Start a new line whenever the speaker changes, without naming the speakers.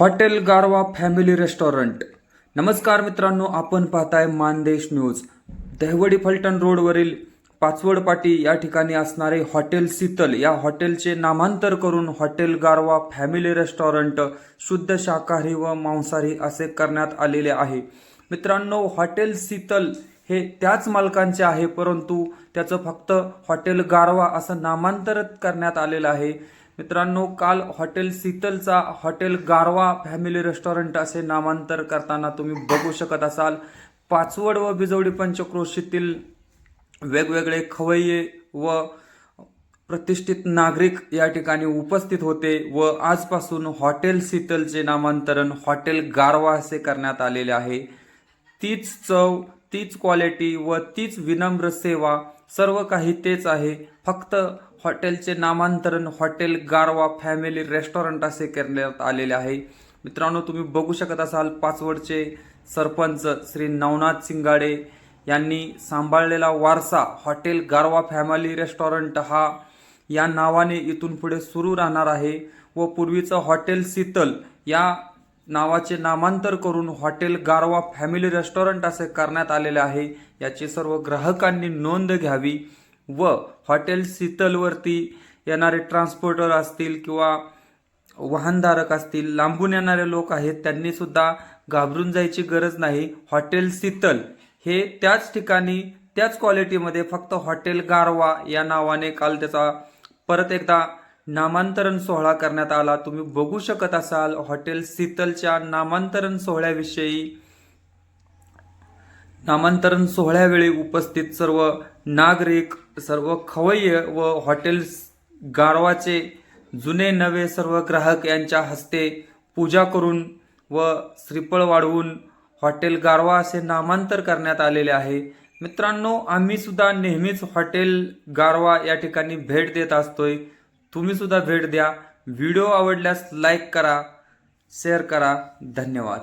Hotel Garwa family restaurant. नमस्कार मित्रांनो आपण पाहताय मानदेश न्यूज. दहिवडी फलटण रोडवरील पाचवड पाटी या ठिकाणी असणारे हॉटेल शीतल या हॉटेलचे नामांतर करून हॉटेल गारवा फॅमिली रेस्टॉरंट शुद्ध शाकाहारी व मांसाहारी असे करण्यात आलेले आहे. मित्रांनो हॉटेल शीतल हे त्याच मालकांचे आहे परंतु त्याचं फक्त हॉटेल गारवा असं नामांतर करण्यात आलेलं आहे. मित्रांनो काल हॉटेल शीतलचा हॉटेल गारवा फॅमिली रेस्टॉरंट असे नामांतर करताना तुम्ही बघू शकत असाल. पाचवड व बिजवडी पंचक्रोशीतील वेगवेगळे खवय्ये व प्रतिष्ठित नागरिक या ठिकाणी उपस्थित होते व आजपासून हॉटेल शीतलचे नामांतरण हॉटेल गारवा असे करण्यात आलेले आहे. तीच चव तीच क्वालिटी व तीच विनम्र सेवा सर्व काही तेच आहे. फक्त हॉटेलचे नामांतरण हॉटेल गारवा फॅमिली रेस्टॉरंट असे करण्यात आलेले आहे. मित्रांनो तुम्ही बघू शकत असाल पाचवडचे सरपंच श्री नवनाथ सिंगाडे यांनी सांभाळलेला वारसा हॉटेल गारवा फॅमिली रेस्टॉरंट हा या नावाने इथून पुढे सुरू राहणार आहे व पूर्वीचं हॉटेल शीतल या नावाचे नामांतर करून हॉटेल गारवा फॅमिली रेस्टॉरंट असे करण्यात आलेले आहे. याची सर्व ग्राहकांनी नोंद घ्यावी. व हॉटेल शीतलवरती येणारे ट्रान्सपोर्टर असतील किंवा वाहनधारक असतील लांबून येणारे लोक आहेत त्यांनी सुद्धा घाबरून जायची गरज नाही. हॉटेल शीतल हे त्याच ठिकाणी त्याच क्वालिटीमध्ये फक्त हॉटेल गारवा या नावाने काल त्याचा परत एकदा नामांतरण सोहळा करण्यात आला. तुम्ही बघू शकत असाल हॉटेल शीतलच्या नामांतरण सोहळ्याविषयी नामांतरण सोहळ्यावेळी उपस्थित सर्व नागरिक सर्व खवय्य व हॉटेल्स गारवाचे जुने नवे सर्व ग्राहक यांच्या हस्ते पूजा करून व श्रीफळ वाढवून हॉटेल गारवा असे नामांतर करण्यात आलेले आहे. मित्रांनो आम्ही सुद्धा नेहमीच हॉटेल गारवा या ठिकाणी भेट देत असतोय. तुम्ही सुद्धा भेट द्या. व्हिडिओ आवडल्यास लाईक करा शेअर करा. धन्यवाद.